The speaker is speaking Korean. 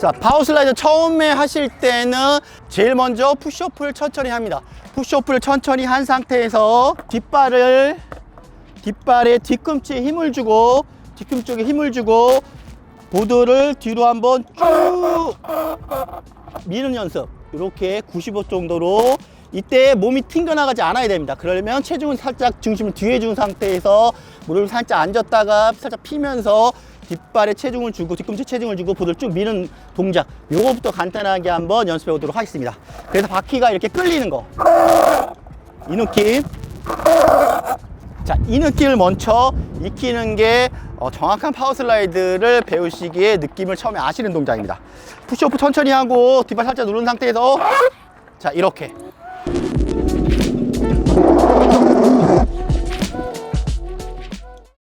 자 파워슬라이드 처음에 하실 때는 제일 먼저 푸쉬오프를 천천히 합니다. 푸쉬오프를 천천히 한 상태에서 뒷발을 뒷발에 뒤꿈치에 힘을 주고 뒤꿈치 쪽에 힘을 주고 보드를 뒤로 한번 쭉 미는 연습. 이렇게 95 정도로 이때 몸이 튕겨나가지 않아야 됩니다. 그러려면 체중을 살짝 중심을 뒤에 준 상태에서 무릎을 살짝 앉았다가 살짝 피면서 뒷발에 체중을 주고 뒤꿈치 체중을 주고 보드를 쭉 미는 동작. 요거부터 간단하게 한번 연습해 보도록 하겠습니다. 그래서 바퀴가 이렇게 끌리는 거. 이 느낌. 자, 이 느낌을 먼저 익히는 게 어, 정확한 파워 슬라이드를 배우시기에 느낌을 처음에 아시는 동작입니다. 푸시오프 천천히 하고 뒷발 살짝 누른 상태에서 자, 이렇게